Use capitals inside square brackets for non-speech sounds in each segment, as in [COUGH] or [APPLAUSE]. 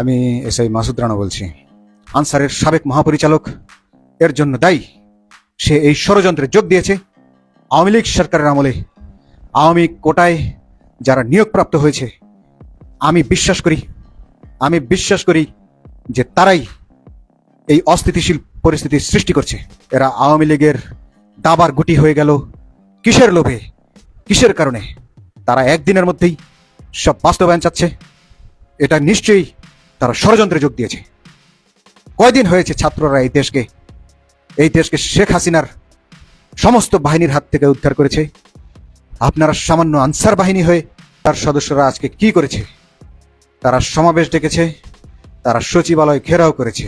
আমি S I Masud Rana বলছি। আনসারের সাবেক মহাপরিচালক, এর জন্য দায়ী। সে এই ষড়যন্ত্রে যোগ দিয়েছে। আওয়ামী লীগ সরকারের আমলে আওয়ামী কোটায় যারা নিয়োগপ্রাপ্ত হয়েছে, আমি বিশ্বাস করি, আমি বিশ্বাস করি যে তারাই এই অস্থিতিশীল পরিস্থিতি সৃষ্টি করছে। এরা আওয়ামী লীগের দাবার গুটি হয়ে গেল কিসের লোভে, কিসের কারণে? তারা একদিনের মধ্যেই সব বাস্তবায়ন চাচ্ছে। এটা নিশ্চয়ই তারা ষড়যন্ত্রে যোগ দিয়েছে। কয়দিন হয়েছে ছাত্ররা এই দেশকে? এই দেশকে শেখ হাসিনার সমস্ত বাহিনীর হাত থেকে উদ্ধার করেছে। আপনারা সামান্য আনসার বাহিনী হয়ে তার সদস্যরা আজকে কি করেছে? তারা সমাবেশ ডেকেছে, তারা সচিবালয় ঘেরাও করেছে।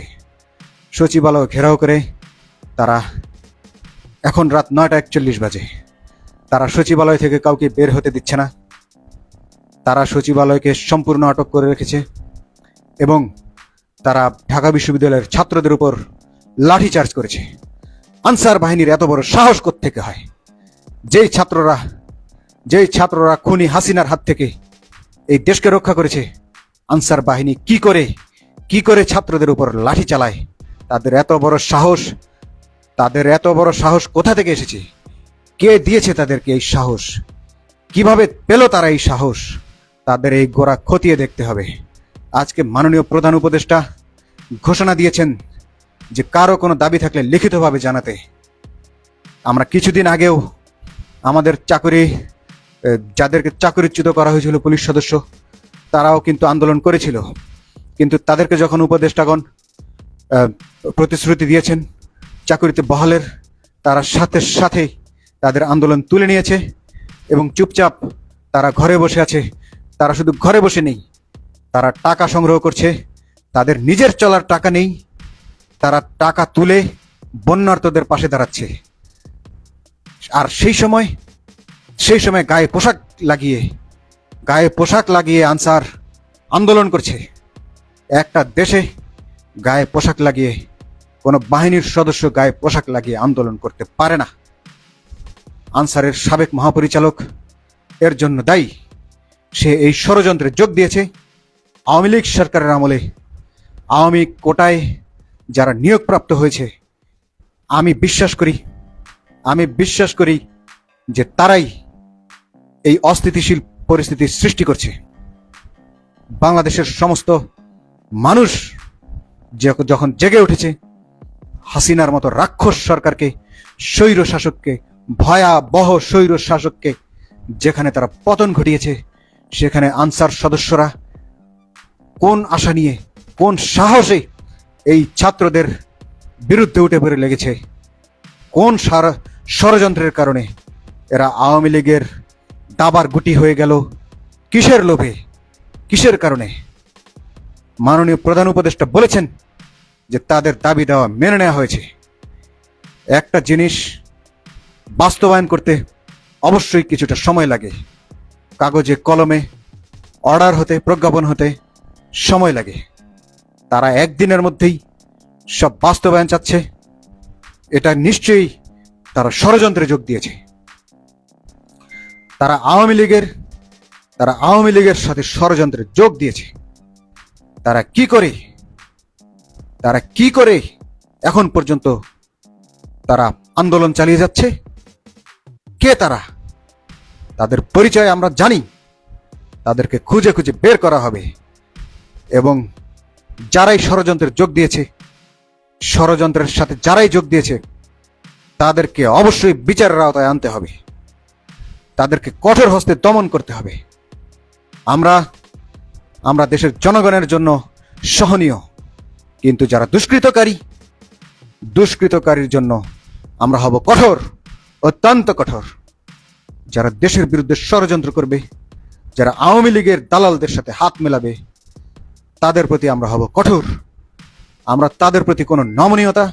সচিবালয় ঘেরাও করে তারা এখন রাত নয়টা একচল্লিশ বাজে। তারা সচিবালয় থেকে কাউকে বের হতে দিচ্ছে না। তারা সচিবালয়কে সম্পূর্ণ আটক করে রেখেছে। এবং তারা ঢাকা বিশ্ববিদ্যালয়ের ছাত্রদের উপর লাঠিচার্জ করেছে। আনসার বাহিনীর এত বড় সাহস থেকে হয়? যেই ছাত্ররা যেই ছাত্ররা খুনি হাসিনার হাত থেকে এই দেশকে রক্ষা করেছে, আনসার বাহিনী কি করে কি করে ছাত্রদের উপর লাঠি চালায়? তাদের এত বড় সাহস, তাদের এত বড় সাহস কোথা থেকে এসেছে? কে দিয়েছে তাদেরকে এই সাহস? কীভাবে পেল তারা এই সাহস? তাদের এই গোড়া খতিয়ে দেখতে হবে। আজকে মাননীয় প্রধান উপদেষ্টা ঘোষণা দিয়েছেন যে কারও কোনো দাবি থাকলে লিখিতভাবে জানাতে। আমরা কিছুদিন আগেও আমাদের চাকরি যাদেরকে চাকরিচ্যুত করা হয়েছিল পুলিশ সদস্য, তারাও কিন্তু আন্দোলন করেছিল। কিন্তু তাদেরকে যখন উপদেষ্টাগণ প্রতিশ্রুতি দিয়েছেন চাকরিতে বহালের, তারা সাথে সাথে তাদের আন্দোলন তুলে নিয়েছে এবং চুপচাপ তারা ঘরে বসে আছে। তারা শুধু ঘরে বসে নেই তারা টাকা সংগ্রহ করছে, তাদের নিজের চলার টাকা নেই, তারা টাকা তুলে বন্যার্তদের পাশে দাঁড়াচ্ছে। আর সেই সময় সেই সময় গায়ে পোশাক লাগিয়ে, গায়ে পোশাক লাগিয়ে আনসার আন্দোলন করছে। একটা দেশে গায়ে পোশাক লাগিয়ে, কোনো বাহিনীর সদস্য গায়ে পোশাক লাগিয়ে আন্দোলন করতে পারে না। আনসারের সাবেক মহাপরিচালক, এর জন্য দায়ী। সে এই ষড়যন্ত্রে যোগ দিয়েছে। আওয়ামী লীগ সরকারের আমলে আওয়ামী কোটায় যারা নিয়োগপ্রাপ্ত হয়েছে, আমি বিশ্বাস করি, আমি বিশ্বাস করি যে তারাই এই অস্থিতিশীল পরিস্থিতি সৃষ্টি করছে। বাংলাদেশের সমস্ত মানুষ যখন জেগে উঠেছে, হাসিনার মতো রাক্ষস সরকারকে, স্বৈর শাসককে, ভয়াবহ স্বৈর শাসককে, যেখানে তারা পতন ঘটিয়েছে, সেখানে আনসার সদস্যরা কোন আশা নিয়ে, কোন সাহসে এই ছাত্রদের বিরুদ্ধে উঠে পড়ে লেগেছে? কোন ষড়যন্ত্রের কারণে এরা আওয়ামী লীগের দাবার গুটি হয়ে গেল? কিসের লোভে? কিসের কারণে? মাননীয় প্রধান উপদেষ্টা বলেছেন যে তাদের দাবি দেওয়া মেনে নেওয়া হয়েছে। একটা জিনিস বাস্তবায়ন করতে অবশ্যই কিছুটা সময় লাগে। কাগজে কলমে, অর্ডার হতে, প্রজ্ঞাপন হতে সময় লাগে। তারা একদিনের মধ্যেই সব বাস্তবায়ন চাচ্ছে। এটা নিশ্চয়ই তারা ষড়যন্ত্রে যোগ দিয়েছে। তারা আওয়ামী লীগের, তারা আওয়ামী লীগের সাথে ষড়যন্ত্রে যোগ দিয়েছে। তারা কি করে, তারা কি করে এখন পর্যন্ত তারা আন্দোলন চালিয়ে যাচ্ছে? কে তারা? তাদের পরিচয় আমরা জানি। তাদেরকে খুঁজে খুঁজে বের করা হবে। এবং যারাই ষড়যন্ত্রের যোগ দিয়েছে, ষড়যন্ত্রের সাথে যারাই যোগ দিয়েছে, তাদেরকে অবশ্যই বিচারের আওতায় আনতে হবে। তাদেরকে কঠোর হস্তে দমন করতে হবে। আমরা আমরা দেশের জনগণের জন্য সহনীয়। কিন্তু যারা দুষ্কৃতকারী, দুষ্কৃতকারীর জন্য আমরা হব কঠোর, অত্যন্ত কঠোর। যারা দেশের বিরুদ্ধে ষড়যন্ত্র করবে, যারা আওয়ামী লীগের দালালদের সাথে হাত মেলাবে তাদের প্রতি আমরা হব কঠোর। আমরা তাদের প্রতি কোনো নমনীয়তা,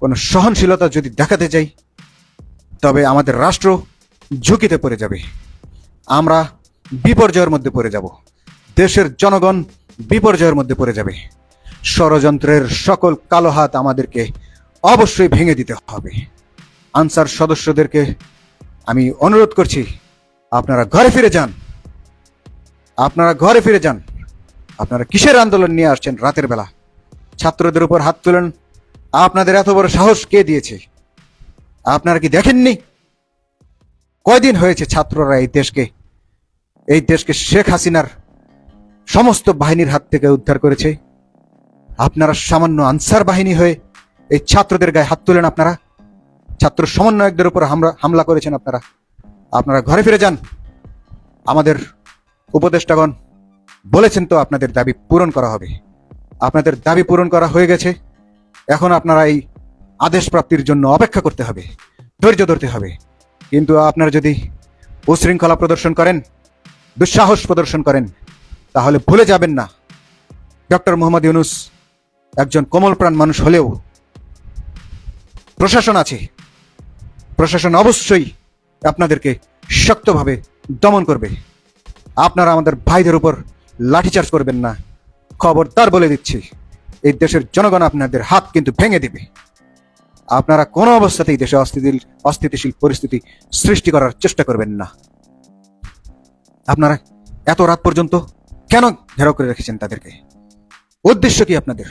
কোনো সহনশীলতা যদি দেখাতে চাই, তবে আমাদের রাষ্ট্র ঝুঁকিতে পড়ে যাবে। আমরা বিপর্যয়ের মধ্যে পড়ে যাব। দেশের জনগণ বিপর্যয়ের মধ্যে পড়ে যাবে। ষড়যন্ত্রের সকল কালো হাত আমাদেরকে অবশ্যই ভেঙে দিতে হবে। আনসার সদস্যদেরকে আমি অনুরোধ করছি, আপনারা ঘরে ফিরে যান। আপনারা ঘরে ফিরে যান। আপনারা কিসের আন্দোলন নিয়ে আসছেন রাতের বেলা? ছাত্রদের উপর হাত তুলেন। আপনাদের এত বড় সাহস কে দিয়েছে? আপনারা কি দেখেননি? কয়দিন হয়েছে ছাত্ররা এই দেশকে? এই দেশকে শেখ হাসিনার সমস্ত বাহিনীর হাত থেকে উদ্ধার করেছে। আপনারা সামান্য আনসার বাহিনী হয়ে এই ছাত্রদের গায়ে হাত তুলেন আপনারা? ছাত্র সমন্বয়কদের উপর হামলা হামলা করেছেন আপনারা? আপনারা ঘরে ফিরে যান। আমাদের উপদেষ্টাগণ বলেছেন তো আপনাদের দাবি পূরণ করা হবে। আপনাদের দাবি পূরণ করা হয়ে গেছে। এখন আপনারা এই আদেশ প্রাপ্তির জন্য অপেক্ষা করতে হবে, ধৈর্য ধরতে হবে। কিন্তু আপনারা যদি উশৃঙ্খলা প্রদর্শন করেন, দুঃসাহস প্রদর্শন করেন, তাহলে ভুলে যাবেন না। ডক্টর মোহাম্মদ ইউনুস একজন কোমলপ্রাণ মানুষ হলেও প্রশাসন আছে। প্রশাসন অবশ্যই আপনাদেরকে শক্তভাবে দমন করবে। আপনারা আমাদের ভাইদের উপর লাঠিচার্জ করবেন না। খবরদার বলে দিচ্ছি, এই দেশের জনগণ আপনাদের হাত কিন্তু ভেঙে দিবে। আপনারা কোনো অবস্থাতেই দেশে অস্থিতিশীল অস্থিতিশীল পরিস্থিতি সৃষ্টি করার চেষ্টা করবেন না। আপনারা এত রাত পর্যন্ত কেন ঘেরাও করে রেখেছেন তাদেরকে? উদ্দেশ্য কি আপনাদের?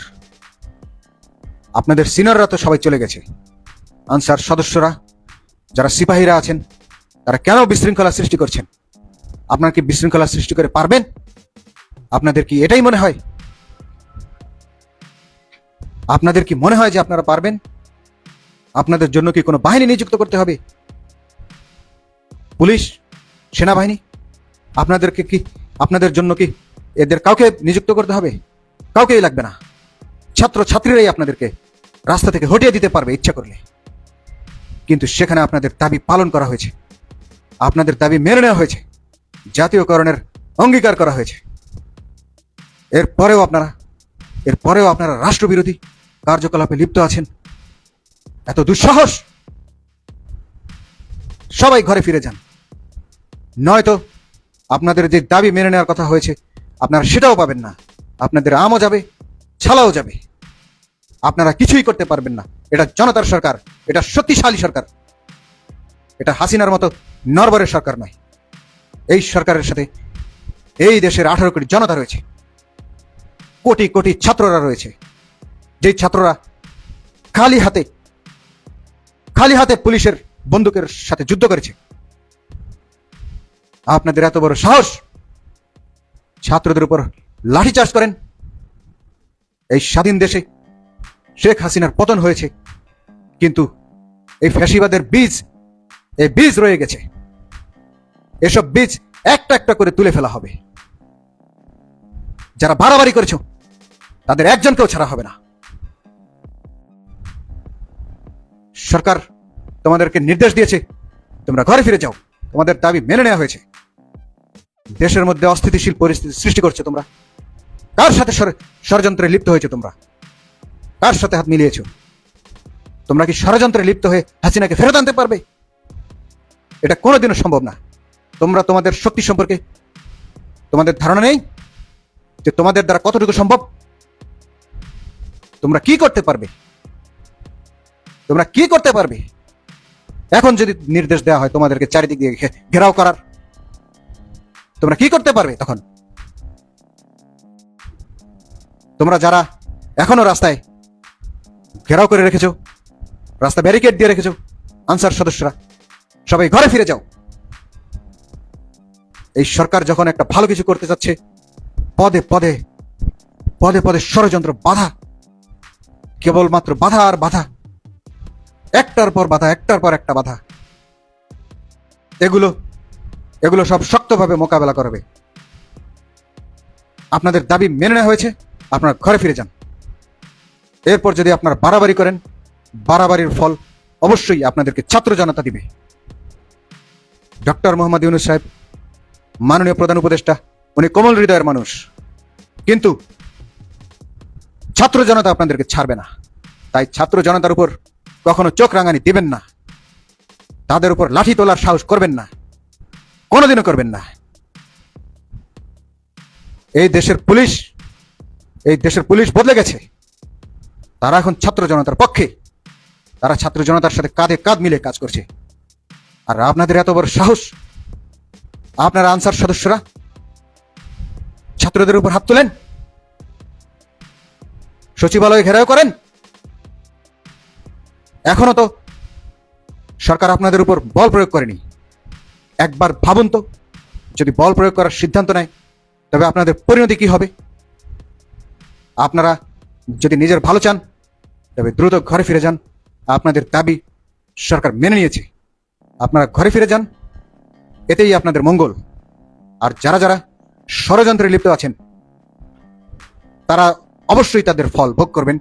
আপনাদের সিনিয়ররা তো সবাই চলে গেছে। আনসার সদস্যরা, যারা সিপাহীরা আছেন, তারা কেন বিশৃঙ্খলা সৃষ্টি করছেন? আপনারা কি বিশৃঙ্খলা সৃষ্টি করে পারবেন? আপনাদের কি এটাই মনে হয়? আপনাদের কি মনে হয় যে আপনারা পারবেন? আপনাদের জন্য কি কোনো বাহিনী নিযুক্ত করতে হবে? পুলিশ? সেনাবাহিনী? আপনাদেরকে কি, আপনাদের জন্য কি এদের কাউকে নিযুক্ত করতে হবে? কাউকেই লাগবে না। ছাত্র ছাত্রীরাই আপনাদেরকে রাস্তা থেকে হটিয়ে দিতে পারবে ইচ্ছা করলে। কিন্তু সেখানে আপনাদের দাবি পালন করা হয়েছে। আপনাদের দাবি মেনে নেওয়া হয়েছে। জাতীয়করণের অঙ্গীকার করা হয়েছে। এরপরেও আপনারা এরপরেও আপনারা রাষ্ট্রবিরোধী কার্যকলাপে লিপ্ত আছেন। এত দুঃসাহস! সবাই ঘরে ফিরে যান। নয়তো আপনাদের যে দাবি মেনে নেওয়ার কথা হয়েছে, আপনারা সেটাও পাবেন না। আপনাদের আমও যাবে, ছালাও যাবে। আপনারা কিছুই করতে পারবেন না। এটা জনতার সরকার, এটা শক্তিশালী সরকার। এটা হাসিনার মতো নরবরের সরকার নয়। এই সরকারের সাথে এই দেশের আঠারো কোটি জনতা রয়েছে। কোটি কোটি ছাত্ররা রয়েছে। যেই ছাত্ররা খালি হাতে খালি হাতে পুলিশের বন্দুকের সাথে যুদ্ধ করেছে। আপনাদের এত বড় সাহস? ছাত্রদের উপর লাঠিচার্জ করেন। এই স্বাধীন দেশে শেখ হাসিনার পতন হয়েছে। কিন্তু এই ফ্যাসিবাদের বীজ, এই বীজ রয়ে গেছে। এসব বীজ একটা একটা করে তুলে ফেলা হবে। যারা বাড়াবাড়ি করেছ তাদের একজনকেও ছাড়া হবে না। সরকার তোমাদেরকে নির্দেশ দিয়েছে, তোমরা ঘরে ফিরে যাও। তোমাদের দাবি মেনে নেওয়া হয়েছে। দেশের মধ্যে অস্থিতিশীল পরিস্থিতি সৃষ্টি করছ তোমরা। কার সাথে ষড়যন্ত্রে লিপ্ত হয়েছে তোমরা? কার সাথে হাত মিলিয়েছ? তোমরা কি ষড়যন্ত্রে লিপ্ত হয়ে হাসিনাকে ফেরত আনতে পারবে? এটা কোনোদিনও সম্ভব না। তোমরা তোমাদের শক্তি সম্পর্কে তোমাদের ধারণা নেই যে তোমাদের দ্বারা কতটুকু সম্ভব? তোমরা কি করতে পারবে? তোমরা কি করতে পারবে? এখন যদি নির্দেশ দেওয়া হয় তোমাদেরকে চারিদিক দিয়ে ঘেরাও করার, তোমরা কি করতে পারবে তখন? তোমরা যারা এখনও রাস্তায় ঘেরাও করে রেখেছো, রাস্তা ব্যারিকেড দিয়ে রেখেছো, আনসার সদস্যরা, সবাই ঘরে ফিরে যাও। এই সরকার যখন একটা ভালো কিছু করতে যাচ্ছে, পদে পদে পদে পদে ষড়যন্ত্র বাধা কেবলমাত্র বাধা আর বাধা। একটার পর বাধা, একটার পর একটা বাধা। এগুলো এগুলো সব শক্তভাবে মোকাবেলা করবে। আপনাদের দাবি মেনে নেওয়া হয়েছে, আপনারা ঘরে ফিরে যান। এরপর যদি আপনারা বাড়াবাড়ি করেন, বাড়াবাড়ির ফল অবশ্যই আপনাদেরকে ছাত্র জনতা দিবে। ডক্টর মোহাম্মদ ইউনুস সাহেব, মাননীয় প্রধান উপদেষ্টা, উনি কোমল হৃদয়ের মানুষ। কিন্তু ছাত্র জনতা আপনাদেরকে ছাড়বে না। তাই ছাত্র জনতার উপর কখনো চোখ রাঙানি দিবেন না। তাদের উপর লাঠি তোলার সাহস করবেন না। কোনোদিনও করবেন না। এই দেশের পুলিশ, এই দেশের পুলিশ বদলে গেছে। তারা এখন ছাত্র জনতার পক্ষে। তারা ছাত্র জনতার সাথে কাঁধে কাঁধ মিলে কাজ করছে। আর আপনাদের এত বড় সাহস? আপনারা আনসার সদস্যরা? ছাত্রদের উপর হাত তোলেন? সচিবালয় ঘেরাও করেন? এখনও তো সরকার আপনাদের উপর বল প্রয়োগ করেনি। একবার ভাবুন তো, যদি বল প্রয়োগ করার সিদ্ধান্ত নেয়, তবে আপনাদের পরিণতি কি হবে? আপনারা যদি নিজের ভালো চান, তবে দ্রুত ঘরে ফিরে যান। আপনাদের দাবি সরকার মেনে নিয়েছে। আপনারা ঘরে ফিরে যান, এতেই আপনাদের মঙ্গল। আর যারা যারা ষড়যন্ত্রে লিপ্ত আছেন, তারা অবশ্যই তাদের ফল ভোগ করবেন।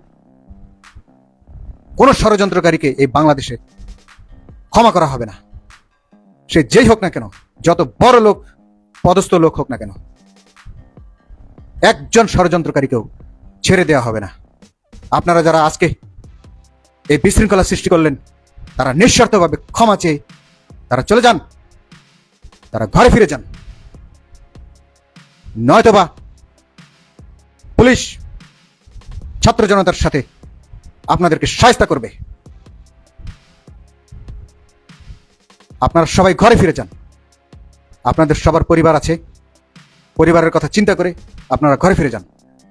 কোনো ষড়যন্ত্রকারীকে এই বাংলাদেশে ক্ষমা করা হবে না। সে যেই হোক না কেন, যত বড় লোক, পদস্থ লোক হোক না কেন, একজন ষড়যন্ত্রকারীকেও ছেড়ে দেওয়া হবে না। আপনারা যারা আজকে এই বিশৃঙ্খলা সৃষ্টি করলেন, তারা নিঃস্বার্থভাবে ক্ষমা চেয়ে তারা চলে যান, তারা ঘরে ফিরে যান। নয়তোবা পুলিশ ছাত্র জনতার সাথে আপনাদেরকে সায়স্তা করবে। আপনারা সবাই ঘরে ফিরে যান। আপনাদের সবার পরিবার আছে। পরিবারের কথা চিন্তা করে আপনারা ঘরে ফিরে যান।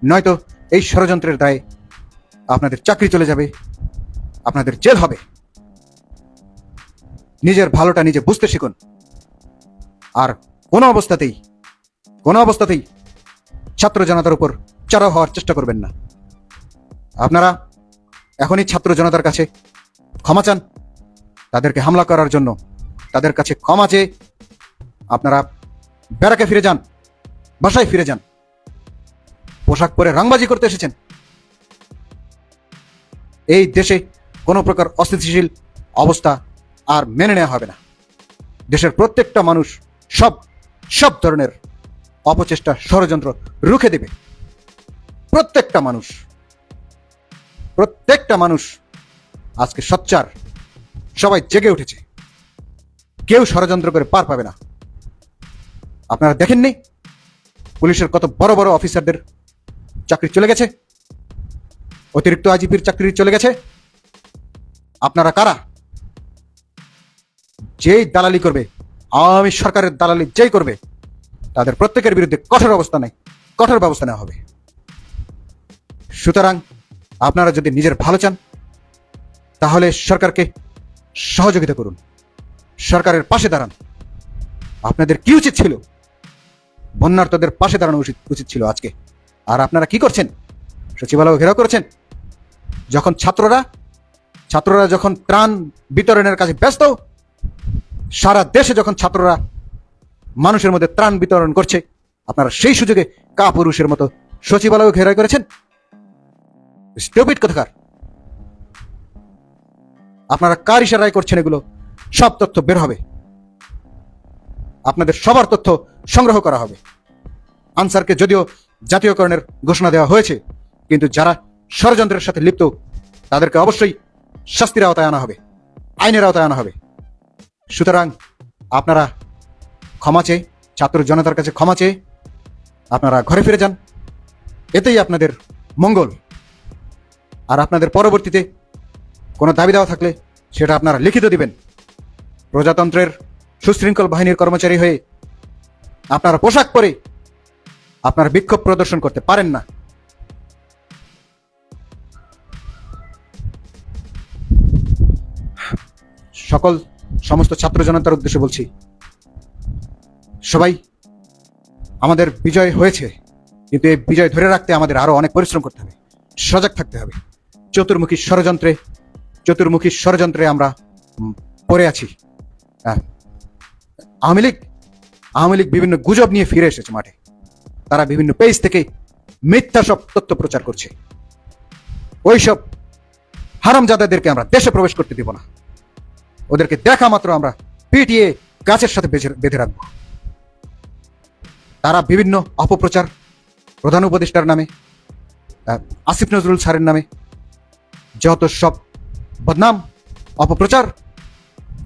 নয়তো এই ষড়যন্ত্রের দায়ে আপনাদের চাকরি চলে যাবে, আপনাদের জেল হবে। নিজের ভালোটা নিজে বুঝতে শিখুন। আর কোনো অবস্থাতেই কোনো অবস্থাতেই ছাত্র জনতার উপর চড়াও হওয়ার চেষ্টা করবেন না। আপনারা এখনই ছাত্র জনতার কাছে ক্ষমা চান। তাদেরকে হামলা করার জন্য তাদের কাছে ক্ষমা চেয়ে আপনারা ব্যারাকে ফিরে যান, বাসায় ফিরে যান। পোশাক পরে রাংবাজি করতে এসেছেন। এই দেশে কোনো প্রকার অস্থিতিশীল অবস্থা আর মেনে নেওয়া হবে না। দেশের প্রত্যেকটা মানুষ সব সব ধরনের অপচেষ্টা ষড়যন্ত্র রুখে দেবে। প্রত্যেকটা মানুষ প্রত্যেকটা মানুষ আজকে সচ্চার। সবাই জেগে উঠেছে। কেউ ষড়যন্ত্র করে পার পাবে না। আপনারা দেখেননি? পুলিশের কত বড় বড় অফিসারদের চাকরি চলে গেছে? অতিরিক্ত আইজিপির চাকরি চলে গেছে? আপনারা কারা? যেই দালালি করবে, আওয়ামী সরকারের দালালি যেই করবে, তাদের প্রত্যেকের বিরুদ্ধে কঠোর অবস্থা নেই। কঠোর ব্যবস্থা নেওয়া হবে। সুতরাং আপনারা যদি নিজের ভালো চান, তাহলে সরকারকে সহযোগিতা করুন। সরকারের পাশে দাঁড়ান। আপনাদের কি উচিত ছিল? বন্যার্থদের পাশে দাঁড়ানো উচিত উচিত ছিল আজকে। আর আপনারা কি করছেন? সচিবালয় ঘেরাও করেছেন? যখন ছাত্ররা ছাত্ররা যখন ত্রাণ বিতরণের কাছে ব্যস্ত, সারা দেশে যখন ছাত্ররা মানুষের মধ্যে ত্রাণ বিতরণ করছে, আপনারা সেই সুযোগে কাপুরুষের মতো সচিবালয় ঘেরাও করেছেন? স্টুপিড কথাকার। আপনারা কার ইশারায় করছেন এগুলো? সব তথ্য বের হবে। আপনাদের সবার তথ্য সংগ্রহ করা হবে। আনসারকে যদিও জাতীয়করণের ঘোষণা দেওয়া হয়েছে, কিন্তু যারা ষড়যন্ত্রের সাথে লিপ্ত, তাদেরকে অবশ্যই শাস্তির আওতায় আনা হবে, আইনের আওতায় আনা হবে। সুতরাং আপনারা ক্ষমা চেয়ে, ছাত্র জনতার কাছে ক্ষমা চেয়ে আপনারা ঘরে ফিরে যান। এতেই আপনাদের মঙ্গল। আর আপনাদের পরবর্তীতে কোনো দাবি দেওয়া থাকলে সেটা আপনারা লিখিত দিবেন। প্রজাতন্ত্রের সুশৃঙ্খল বাহিনীর কর্মচারী হয়ে আপনারা পোশাক পরে আপনারা বিক্ষোভ প্রদর্শন করতে পারেন না। সকল সমস্ত ছাত্র জনতার উদ্দেশ্যে বলছি, সবাই আমাদের বিজয় হয়েছে, কিন্তু এই বিজয় ধরে রাখতে আমাদের আরও অনেক পরিশ্রম করতে হবে, সজাগ থাকতে হবে। চতুর্মুখী ষড়যন্ত্রে চতুর্মুখী ষড়যন্ত্রে আমরা পড়ে আছি। হ্যাঁ। আওয়ামী লীগ আওয়ামী লীগ বিভিন্ন গুজব নিয়ে ফিরে এসেছে মাঠে। তারা বিভিন্ন পেজ থেকে মিথ্যা সব তথ্য প্রচার করছে। ওইসব হারামজাদাদেরকে আমরা দেশে প্রবেশ করতে দিব না। ওদেরকে দেখা মাত্র আমরা পিটিয়ে গাছের সাথে বেঁধে রাখব। তারা বিভিন্ন অপপ্রচার, প্রধান উপদেষ্টার নামে আসিফ নজরুল স্যারের নামে যত সব বদনাম, অপপ্রচার,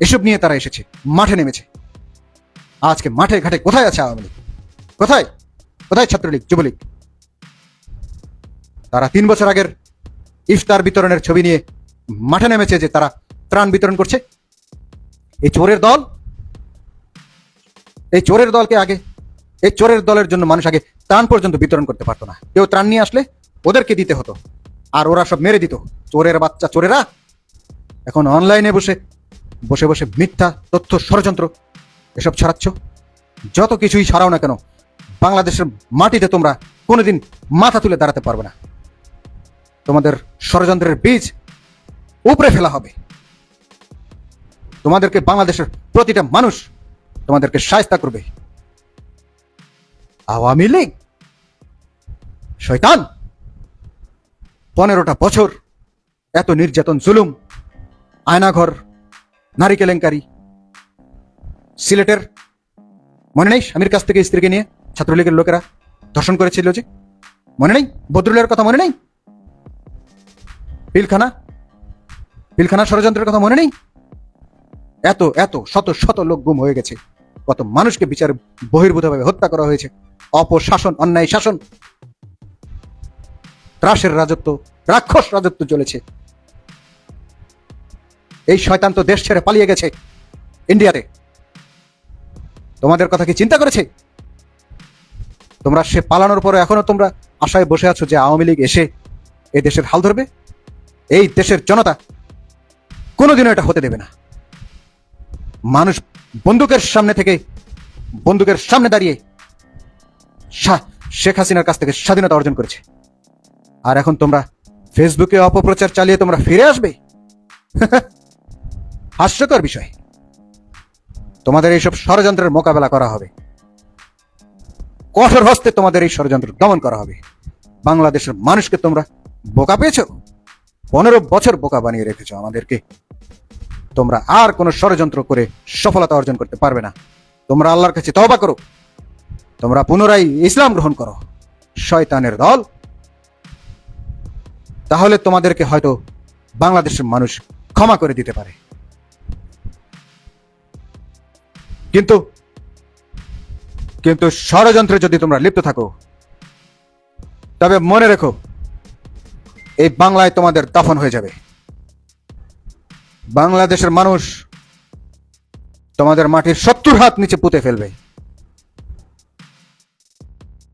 এসব নিয়ে তারা এসেছে, মাঠে নেমেছে। আজকে মাঠে ঘাটে কোথায় আছে আওয়ামী লীগ? কোথায়? কোথায় ছাত্রলীগ, যুবলীগ? তারা তিন বছর আগের ইফতার বিতরণের ছবি নিয়ে মাঠে নেমেছে যে তারা ত্রাণ বিতরণ করছে। এই চোরের দল? এই চোরের দলকে আগে, এই চোরের দলের জন্য মানুষ আগে ত্রাণ পর্যন্ত বিতরণ করতে পারতো না। কেউ ত্রাণ নিয়ে আসলে ওদেরকে দিতে হতো। আর ওরা সব মেরে দিত। চোরের বাচ্চা চোরেরা এখন অনলাইনে বসে বসে বসে মিথ্যা, তথ্য, ষড়যন্ত্র এসব ছড়াচ্ছ। যত কিছুই ছাড়াও না কেন, বাংলাদেশের মাটিতে তোমরা কোনোদিন মাথা তুলে দাঁড়াতে পারবে না। তোমাদের ষড়যন্ত্রের বীজ উপরে ফেলা হবে। তোমাদেরকে বাংলাদেশের প্রতিটা মানুষ তোমাদেরকে সায়স্তা করবে। আওয়ামী লীগ, শয়তান! পনেরোটা বছর। এত নির্যাতন, জুলুম। আয়নাঘর, নারী কেলেঙ্কারি। সিলেটের মনে নেই স্বামীর কাছ থেকে স্ত্রীকে নিয়ে ছাত্রলীগের লোকেরা ধর্ষণ করেছিল যে? মনে নেই? বদরুলের কথা মনে নেই? পিলখানা? পিলখানা ষড়যন্ত্রের কথা মনে নেই? এত এত, শত শত লোক গুম হয়ে গেছে। কত মানুষকে বিচার বহির্ভূতভাবে হত্যা করা হয়েছে। অপশাসন, অন্যায় শাসন। ত্রাসের রাজত্ব, রাক্ষস রাজত্ব চলেছে। এই শয়তান তো দেশ ছেড়ে পালিয়ে গেছে ইন্ডিয়াতে। তোমাদের কথা কি চিন্তা করেছে? তোমরা সে পালানোর পরে এখনও তোমরা আশায় বসে আছো যে আওয়ামী লীগ এসে এই দেশের হাল ধরবে? এই দেশের জনতা কোনোদিনও এটা হতে দেবে না। মানুষ বন্দুকের সামনে থেকে, বন্দুকের সামনে দাঁড়িয়ে শেখ হাসিনার কাছ থেকে স্বাধীনতা অর্জন করেছে। আর এখন তোমরা ফেসবুকে অপপ্রচার চালিয়ে তোমরা ফিরে আসবে? [LAUGHS] হাস্যকর বিষয়। তোমাদের এইসব ষড়যন্ত্রের মোকাবেলা করা হবে। কঠোর হস্তে তোমাদের এই ষড়যন্ত্র দমন করা হবে। বাংলাদেশের মানুষকে তোমরা বোকা পেয়েছ? পনেরো বছর বোকা বানিয়ে রেখেছো আমাদেরকে। তোমরা আর কোনো ষড়যন্ত্র করে সফলতা অর্জন করতে পারবে না। তোমরা আল্লাহর কাছে তওবা করো। তোমরা পুনরায় ইসলাম গ্রহণ করো। শয়তানের দল তাহলে তোমাদেরকে হয়তো বাংলাদেশের মানুষ ক্ষমা করে দিতে পারে। কিন্তু কিন্তু ষড়যন্ত্রে যদি তোমরা লিপ্ত থাকো, তবে মনে রেখো, এই বাংলায় তোমাদের দাফন হয়ে যাবে। বাংলাদেশের মানুষ তোমাদের মাটির সত্তর হাত নিচে পুঁতে ফেলবে।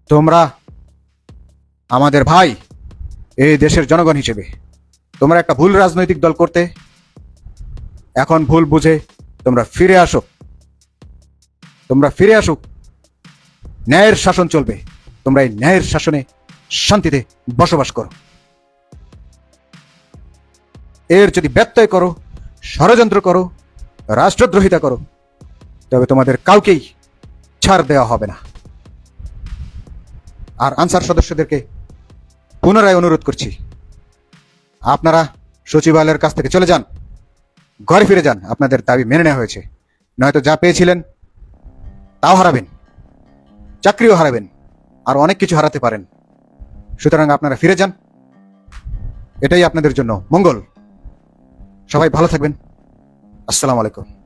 তোমরা, আমাদের ভাই এই দেশের জনগণ হিসেবে। তোমরা একটা ভুল রাজনৈতিক দল করতে, এখন ভুল বুঝে তোমরা ফিরে আসো। তোমরা ফিরে আসুক ন্যায়ের শাসন চলবে। তোমরা এই ন্যায়ের শাসনে শান্তিতে বসবাস করো। এর যদি ব্যত্যয় করো, ষড়যন্ত্র করো, রাষ্ট্রদ্রোহিতা করো, তবে তোমাদের কাউকেই ছাড় দেওয়া হবে না। আর আনসার সদস্যদেরকে পুনরায় অনুরোধ করছি। আপনারা সচিবালয়ের কাছ থেকে চলে যান। ঘরে ফিরে যান। আপনাদের দাবি মেনে নেওয়া হয়েছে। নয়তো যা পেয়েছিলেন, তাও হারাবেন। চাকরিও হারাবেন। আর অনেক কিছু হারাতে পারেন। সুতরাং আপনারা ফিরে যান। এটাই আপনাদের জন্য মঙ্গল। সবাই ভালো থাকবেন। আসসালামু আলাইকুম।